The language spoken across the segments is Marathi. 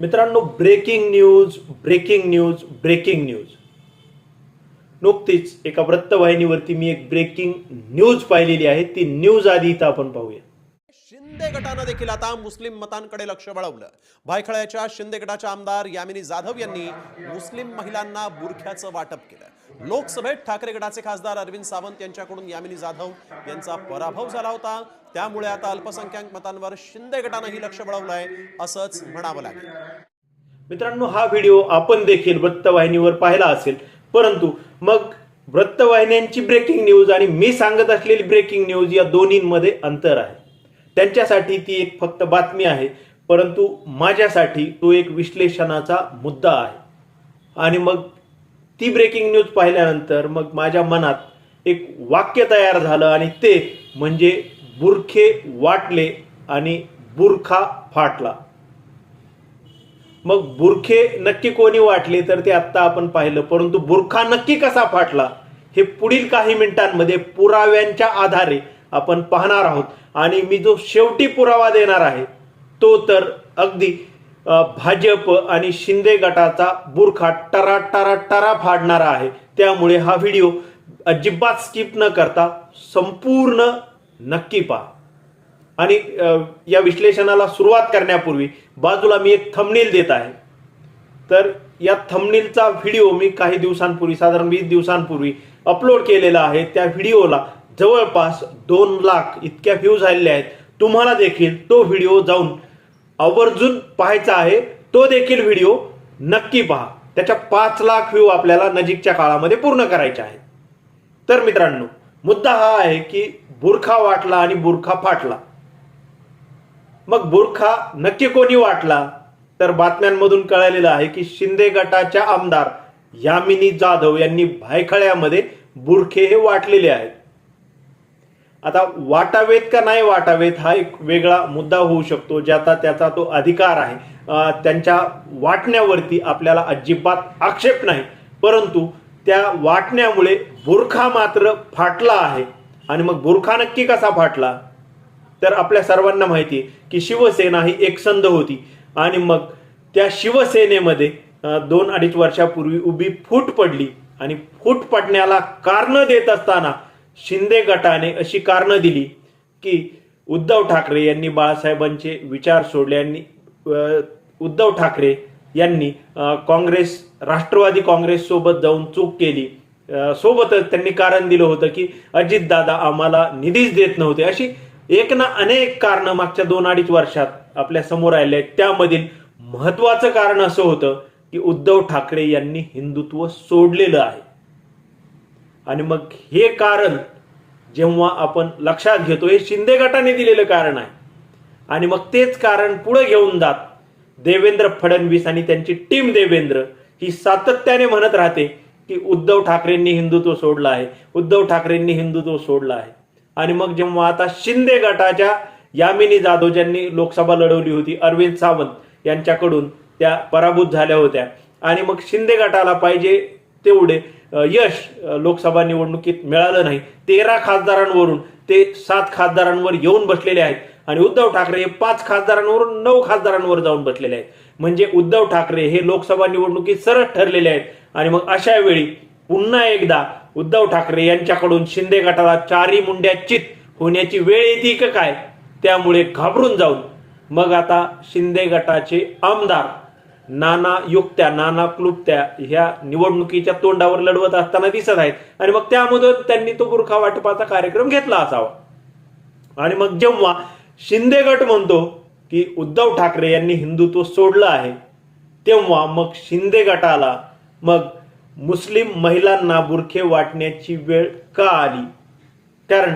मित्रांनो breaking news breaking news breaking news नुकतीच एका वृत्तवाहिनीवरती मी एक ब्रेकिंग न्यूज पाहिलेली आहे. ती न्यूज आधी इथं आपण पाहूया शिंदे गटानं देखील आता मुस्लिम मतांकडे लक्ष वळवलं. भायखळ्याच्या शिंदे गटाच्या आमदार यामिनी जाधव यांनी मुस्लिम महिलांना बुरख्याचं वाटप केलं. लोकसभेत ठाकरे गटाचे खासदार अरविंद सावंत यांच्याकडून यामिनी जाधव यांचा पराभव झाला होता. त्यामुळे आता अल्पसंख्याक मतांवर शिंदे गटानंही लक्ष वळवलंय असंच म्हणावं लागेल. मित्रांनो हा व्हिडिओ आपण देखील वृत्तवाहिनीवर पाहिला असेल. परंतु मग वृत्तवाहिन्यांची ब्रेकिंग न्यूज आणि मी सांगत असलेली ब्रेकिंग न्यूज या दोन्हींमध्ये अंतर आहे. त्यांच्यासाठी ती एक फक्त बातमी आहे परंतु माझ्यासाठी तो एक विश्लेषणाचा मुद्दा आहे. आणि मग ती ब्रेकिंग न्यूज पाहिल्यानंतर मग माझ्या मनात एक वाक्य तयार झालं आणि ते म्हणजे बुरखे वाटले आणि बुरखा फाटला. मग बुरखे नक्की कोणी वाटले तर ते आत्ता आपण पाहिलं परंतु बुरखा नक्की कसा फाटला हे पुढील काही मिनिटांमध्ये पुराव्यांच्या आधारे आपण पाहणार आहोत. आणि मी जो शेवटी पुरावा देणार आहे तो तर अगदी भाजप आणि शिंदे गटाचा बुरखा टरा टरा टरा फाडणारा आहे. त्यामुळे हा व्हिडिओ अजिबात स्किप न करता संपूर्ण नक्की पहा. आणि या विश्लेषणाला सुरुवात करण्यापूर्वी बाजूला मी एक थंबनेल देत आहे. तर या थंबनेलचा व्हिडिओ मी काही दिवसांपूर्वी साधारण वीस दिवसांपूर्वी अपलोड केलेला आहे. त्या व्हिडिओला जवळपास दोन लाख इतक्या व्ह्यू झालेल्या आहेत. तुम्हाला देखील तो व्हिडिओ जाऊन आवर्जून पाहायचा आहे. तो देखील व्हिडिओ नक्की पहा. त्याच्या पाच लाख व्ह्यू आपल्याला नजीकच्या काळामध्ये पूर्ण करायचे आहेत. तर मित्रांनो मुद्दा हा आहे की बुरखा वाटला आणि बुरखा फाटला. मग बुरखा नक्की कोणी वाटला? तर बातम्यांमधून कळालेलं आहे की शिंदे गटाच्या आमदार यामिनी जाधव यांनी भायखळ्यामध्ये बुरखे हे वाटलेले आहेत. आता वाटावेत का नाही वाटावेत हा एक वेगळा मुद्दा होऊ शकतो ज्याचा त्याचा तो अधिकार आहे. त्यांच्या वाटण्यावरती आपल्याला अजिबात आक्षेप नाही परंतु त्या वाटण्यामुळे बुरखा मात्र फाटला आहे. आणि मग बुरखा नक्की कसा फाटला? तर आपल्या सर्वांना माहिती आहे की शिवसेना ही एकसंध होती. आणि मग त्या शिवसेनेमध्ये दोन अडीच वर्षापूर्वी उभी फूट पडली. आणि फूट पडण्याला कारणं देत असताना शिंदे गटाने अशी कारणं दिली की उद्धव ठाकरे यांनी बाळासाहेबांचे विचार सोडले यांनी उद्धव ठाकरे यांनी काँग्रेस राष्ट्रवादी काँग्रेस सोबत जाऊन चूक केली. सोबतच त्यांनी कारण दिलं होतं की अजितदादा आम्हाला निधीच देत नव्हते. अशी एक ना अनेक कारणं मागच्या दोन अडीच वर्षात आपल्यासमोर आले आहेत. त्यामधील महत्वाचं कारण असं होतं की उद्धव ठाकरे यांनी हिंदुत्व सोडलेलं आहे. आणि मग हे कारण जेव्हा आपण लक्षात घेतो हे शिंदे गटाने दिलेलं कारण आहे. आणि मग तेच कारण पुढे घेऊन जात देवेंद्र फडणवीस आणि त्यांची टीम देवेंद्र ही सातत्याने म्हणत राहते की उद्धव ठाकरेंनी हिंदुत्व सोडलं आहे उद्धव ठाकरेंनी हिंदुत्व सोडलं आहे. आणि मग जेव्हा आता शिंदे गटाच्या यामिनी जाधव ज्यांनी लोकसभा लढवली होती अरविंद सावंत यांच्याकडून त्या पराभूत झाल्या होत्या. आणि मग शिंदे गटाला पाहिजे तेवढे यश लोकसभा निवडणुकीत मिळालं नाही. तेरा खासदारांवरून ते सात खासदारांवर येऊन बसलेले आहेत. आणि उद्धव ठाकरे हे पाच खासदारांवरून नऊ खासदारांवर जाऊन बसलेले आहेत. म्हणजे उद्धव ठाकरे हे लोकसभा निवडणुकीत सरळ ठरलेले आहेत. आणि मग अशा वेळी पुन्हा एकदा उद्धव ठाकरे यांच्याकडून शिंदे गटाला चारी मुंड्या चित होण्याची वेळ येते का काय? त्यामुळे घाबरून जाऊन मग आता शिंदे गटाचे आमदार नाना युक्त्या नाना क्लुप्त्या ह्या निवडणुकीच्या तोंडावर लढवत असताना दिसत आहेत. आणि मग त्यामधून त्यांनी तो बुरखा वाटपाचा कार्यक्रम घेतला असावा. आणि मग जेव्हा शिंदे गट म्हणतो की उद्धव ठाकरे यांनी हिंदुत्व सोडलं आहे तेव्हा मग शिंदे गटाला मग मुस्लिम महिलांना बुरखे वाटण्याची वेळ का आली? कारण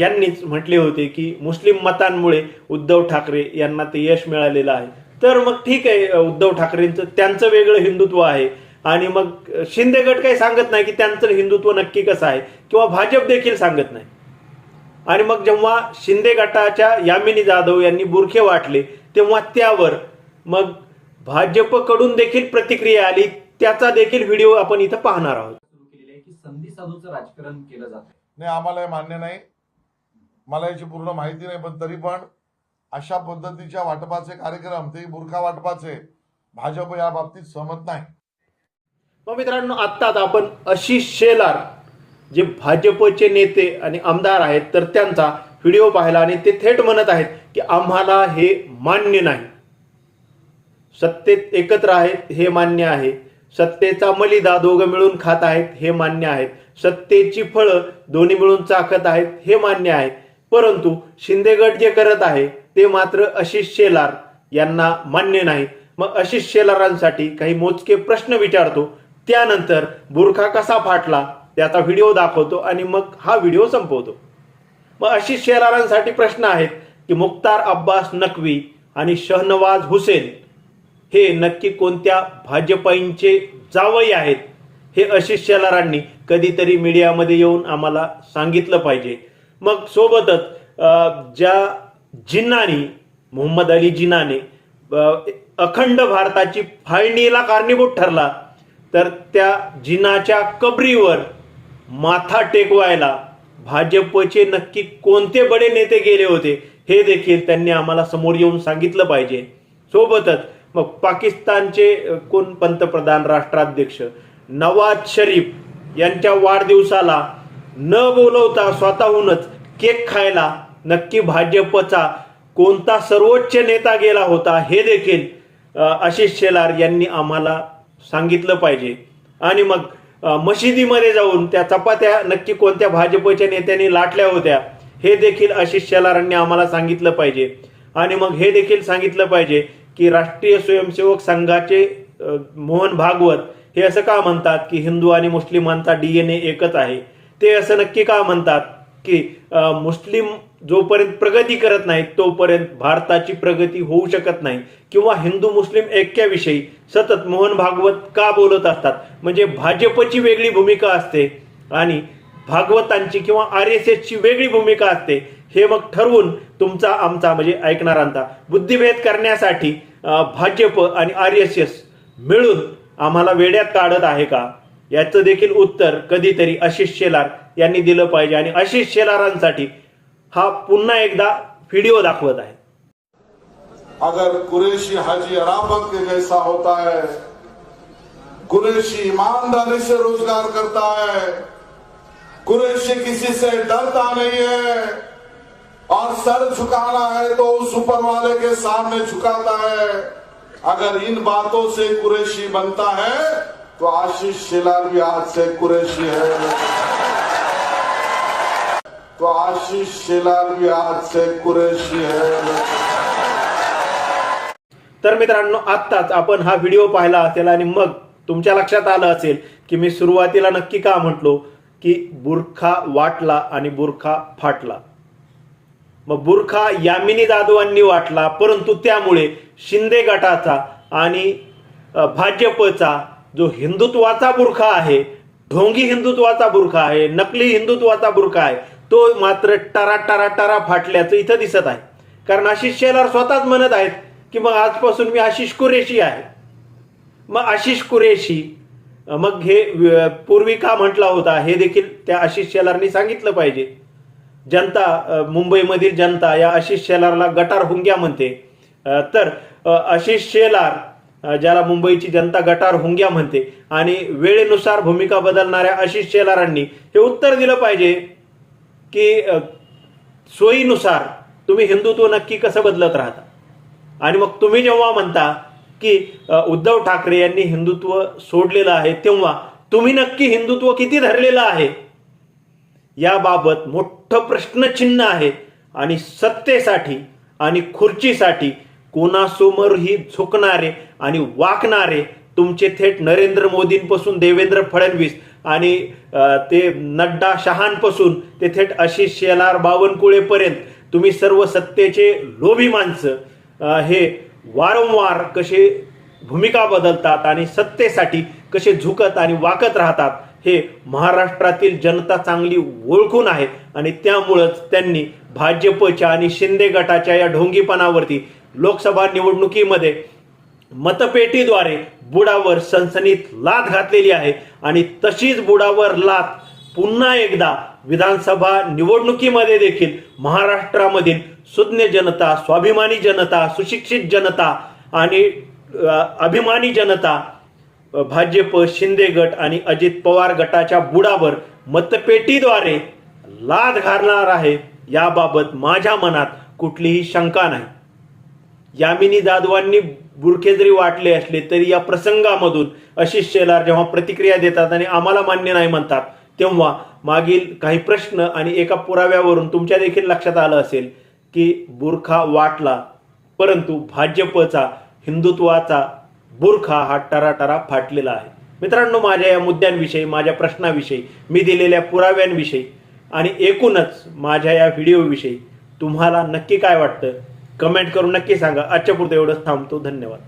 यांनीच म्हटले होते की मुस्लिम मतांमुळे उद्धव ठाकरे यांना ते यश मिळालेलं आहे. तर मग ठीक आहे उद्धव ठाकरेंचं त्यांचं वेगळं हिंदुत्व आहे. आणि मग शिंदे गट काही सांगत नाही की त्यांचं हिंदुत्व नक्की कसं आहे किंवा भाजप देखील सांगत नाही. आणि मग जेव्हा शिंदे गटाच्या यामिनी जाधव यांनी बुरखे वाटले तेव्हा त्यावर मग भाजपकडून देखील प्रतिक्रिया आली त्याचा देखील व्हिडिओ आपण इथं पाहणार आहोत. सुरू केलेली आहे की संधी साधूचं राजकारण केलं जात नाही आम्हाला हे मान्य नाही. मला याची पूर्ण माहिती नाही पण तरी पण अशा पद्धतीच्या वाटपाचे कार्यक्रम ते बुरखा वाटपाचे भाजप या बाबतीत सहमत नाही. मग मित्रांनो आत्ताच आपण आशिष शेलार जे भाजपचे नेते आणि आमदार आहेत तर त्यांचा व्हिडिओ पाहिला आणि ते थेट म्हणत आहेत की आम्हाला हे मान्य नाही. सत्तेत एकत्र आहेत हे मान्य आहे. सत्तेचा मलिदा दोघं मिळून खात आहेत हे मान्य आहेत. सत्तेची फळं दोन्ही मिळून चाखत आहेत हे मान्य आहे. परंतु शिंदेगड जे करत आहे ते मात्र आशिष शेलार यांना मान्य नाही. मग आशिष शेलारांसाठी काही मोजके प्रश्न विचारतो. त्यानंतर बुरखा कसा फाटला त्याचा व्हिडिओ दाखवतो आणि मग हा व्हिडिओ संपवतो. मग आशिष शेलारांसाठी प्रश्न आहेत की मुख्तार अब्बास नकवी आणि शहनवाज हुसेन हे नक्की कोणत्या भाजपाईंचे जावई आहेत हे आशिष शेलारांनी कधीतरी मीडियामध्ये येऊन आम्हाला सांगितलं पाहिजे. मग सोबतच ज्या जिन्नानी मोहम्मद अली जिन्नाने अखंड भारताची फाळणीला कारणीभूत ठरला तर त्या जिनाच्या कबरीवर माथा टेकवायला भाजपचे नक्की कोणते बडे नेते गेले होते हे देखील त्यांनी आम्हाला समोर येऊन सांगितलं पाहिजे. सोबतच मग पाकिस्तानचे कोण पंतप्रधान राष्ट्राध्यक्ष नवाज शरीफ यांच्या वाढदिवसाला न बोलवता स्वतःहूनच केक खायला नक्की भाजपचा कोणता सर्वोच्च नेता गेला होता हे देखील आशिष शेलार यांनी आम्हाला सांगितलं पाहिजे. आणि मग मशिदीमध्ये जाऊन त्या चपात्या नक्की कोणत्या भाजपच्या नेत्यांनी लाटल्या होत्या हे देखील आशिष शेलारांनी आम्हाला सांगितलं पाहिजे. आणि मग हे देखील सांगितलं पाहिजे की राष्ट्रीय स्वयंसेवक संघाचे मोहन भागवत हे असं का म्हणतात की हिंदू आणि मुस्लिमांचा डीएनए एकच आहे? ते असं नक्की का म्हणतात? की मुस्लिम जोपर्यंत प्रगती करत नाहीत तोपर्यंत भारताची प्रगती होऊ शकत नाही. किंवा हिंदू मुस्लिम ऐक्याविषयी सतत मोहन भागवत का बोलत असतात? म्हणजे भाजपची वेगळी भूमिका असते आणि भागवतांची किंवा आर एस एसची वेगळी भूमिका असते. हे मग ठरवून तुमचा आमचा म्हणजे ऐकणारांचा बुद्धिभेद करण्यासाठी भाजप आणि आर एस एस मिळून आम्हाला वेड्यात काढत आहे का? याचं देखील उत्तर कधीतरी आशिष शेलार यांनी दिलं पाहिजे. आणि आशिष शेलारांसाठी हा पुन्हा एकदा व्हिडिओ दाखवत आहे. अगर कुरेशी हाजी अराफत के जैसा होता है कुरेशी ईमानदारी से रोजगार करता है कुरेशी किसी से डरता नहीं है और सर झुकाना है तो उस ऊपर वाले के सामने झुकाता है। अगर इन बातों से कुरेशी बनता है तो आशीष शेलार भी आज से कुरेशी है। तो आशीष शेलार भी आज से कुरेशी है। तर मित्रांनो आत्ताच आपण हा व्हिडिओ पाहिला असेल आणि मग तुमच्या लक्षात आलं असेल की मी सुरुवातीला नक्की का म्हटलो की बुरखा वाटला आणि बुरखा फाटला. मग बुरखा यामिनी जाधवांनी वाटला परंतु त्यामुळे शिंदे गटाचा आणि भाजपचा जो हिंदुत्वाचा बुरखा आहे ढोंगी हिंदुत्वाचा बुरखा आहे नकली हिंदुत्वाचा बुरखा आहे तो मात्र टरा टरा टरा फाटल्याचं इथं दिसत आहे. कारण आशिष शेलार स्वतःच म्हणत आहेत की मग आजपासून मी आशिष कुरेशी आहे. मग आशिष कुरेशी मग हे पूर्वी का म्हटला होता हे देखील त्या आशिष शेलारनी सांगितलं पाहिजे. जनता मुंबईमधील जनता या आशिष शेलारला गटार हुंग्या म्हणते. तर आशिष शेलार ज्याला मुंबईची जनता गटार हुंग्या म्हणते आणि वेळेनुसार भूमिका बदलणाऱ्या आशिष शेलारांनी हे उत्तर दिलं पाहिजे. की सोयीनुसार तुम्ही हिंदुत्व नक्की कसं बदलत राहता? आणि मग तुम्ही जेव्हा म्हणता की उद्धव ठाकरे यांनी हिंदुत्व सोडलेलं आहे तेव्हा तुम्ही नक्की हिंदुत्व किती धरलेलं आहे? याबाबत मोठं प्रश्नचिन्ह आहे. आणि सत्तेसाठी आणि खुर्चीसाठी कोणासमोरही झुकणारे आणि वाकणारे तुमचे थेट नरेंद्र मोदींपासून देवेंद्र फडणवीस आणि ते नड्डा शहांपासून ते थेट आशिष शेलार बावनकुळेपर्यंत तुम्ही सर्व सत्तेचे लोभी माणसं हे वारंवार कसे भूमिका बदलतात आणि सत्तेसाठी कसे झुकत आणि वाकत राहतात हे महाराष्ट्रातील जनता चांगली ओळखून आहे आणि त्यामुळंच त्यांनी भाजपच्या आणि शिंदे गटाच्या या ढोंगीपणावरती लोकसभा निवडणुकीमध्ये मतपेटीद्वारे बुडावर सनसनीत लात घातलेली आहे आणि तशीच बुडावर लात पुन्हा एकदा विधानसभा निवडणुकीमध्ये देखील महाराष्ट्रामधील सुज्ञ जनता स्वाभिमानी जनता सुशिक्षित जनता आणि अभिमानी जनता भाजप शिंदे गट आणि अजित पवार गटाच्या बुडावर मतपेटीद्वारे लाद घालणार आहे. याबाबत माझ्या मनात कुठलीही शंका नाही. यामिनी जाधवांनी बुरखे जरी वाटले असले तरी या प्रसंगामधून आशिष शेलार जेव्हा प्रतिक्रिया देतात आणि आम्हाला मान्य नाही म्हणतात तेव्हा मागील काही प्रश्न आणि एका पुराव्यावरून तुमच्या देखील लक्षात आलं असेल की बुरखा वाटला परंतु भाजपचा हिंदुत्वाचा बुरखा हा टराटरा फाटलेला आहे. मित्रांनो माझ्या या मुद्द्यांविषयी माझ्या प्रश्नाविषयी मी दिलेल्या पुराव्यांविषयी आणि एकूणच माझ्या या व्हिडिओविषयी तुम्हाला नक्की काय वाटतं? कमेंट करून नक्की सांगा. आजच्या पुरतं एवढंच थांबतो. धन्यवाद.